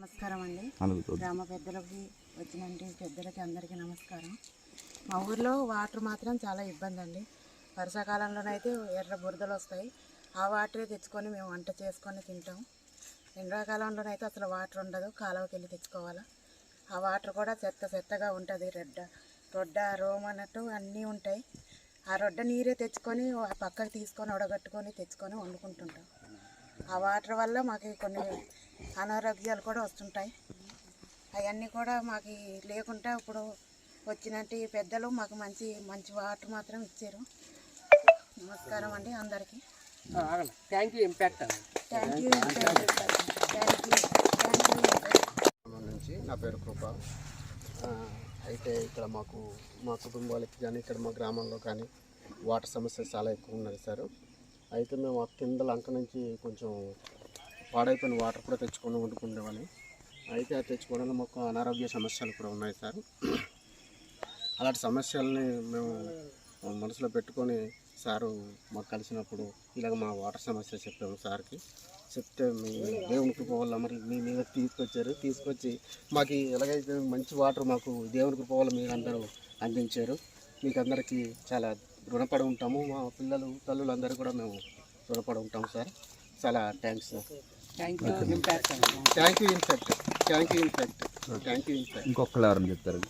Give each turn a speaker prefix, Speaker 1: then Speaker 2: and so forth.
Speaker 1: గ్రామ పెద్దలకి వచ్చినటువంటి పెద్దలకి అందరికీ నమస్కారం. మా ఊర్లో వాటర్ మాత్రం చాలా ఇబ్బంది అండి వర్షాకాలంలోనైతే ఎర్ర బురదలు వస్తాయి. ఆ వాటరే తెచ్చుకొని మేము వంట చేసుకొని తింటాం. ఎండాకాలంలోనైతే అసలు వాటర్ ఉండదు. కాలువకి వెళ్ళి తెచ్చుకోవాలా. ఆ వాటర్ కూడా చెత్త చెత్తగా ఉంటుంది. రెడ్డ రొడ్డ రోమ్ అన్నట్టు అన్నీ ఉంటాయి. ఆ రొడ్డ నీరే తెచ్చుకొని పక్కకి తీసుకొని ఉడగట్టుకొని తెచ్చుకొని వండుకుంటుంటాం. ఆ వాటర్ వల్ల మాకు కొన్ని అనారోగ్యాలు కూడా వస్తుంటాయి. అవన్నీ కూడా మాకు లేకుండా ఇప్పుడు వచ్చినట్టు పెద్దలు మాకు మంచి మంచి వాటర్ మాత్రం ఇచ్చారు. నమస్కారం అండి అందరికీ.
Speaker 2: Thank you impact
Speaker 1: thank you thank you
Speaker 3: నుంచి నా పేరు కృప. అయితే ఇక్కడ మాకు మా కుటుంబాలకి కానీ ఇక్కడ మా గ్రామంలో కానీ వాటర్ సమస్య చాలా ఎక్కువ ఉన్నది సార్. అయితే మేము ఆ కింద లంక నుంచి కొంచెం పాడైపోయిన వాటర్ కూడా తెచ్చుకొని వండుకునేవాళ్ళం అయితే అది తెచ్చుకోవడంలో మాకు అనారోగ్య సమస్యలు కూడా ఉన్నాయి సార్. అలాంటి సమస్యల్ని మేము మనసులో పెట్టుకొని సారు మాకు కలిసినప్పుడు ఇలాగ మా వాటర్ సమస్య చెప్పాము సార్కి. చెప్తే మీ దేవుని కృప వల్ల మరి? మీ మీద తీసుకొచ్చారు. తీసుకొచ్చి మాకు ఎలాగైతే మంచి వాటర్ మాకు దేవుని కృప వల్ల మీరు అందరూ అందించారు. మీకు అందరికీ చాలా రుణపడి ఉంటాము. మా పిల్లలు తల్లులు అందరూ కూడా మేము రుణపడి ఉంటాం సార్. చాలా thanks sir.
Speaker 2: Thank you. Impact.
Speaker 3: Thank you in fact thank you in fact thank you in fact
Speaker 4: ఇంకొకళ్ళు ఎవరైనా చెప్తారు.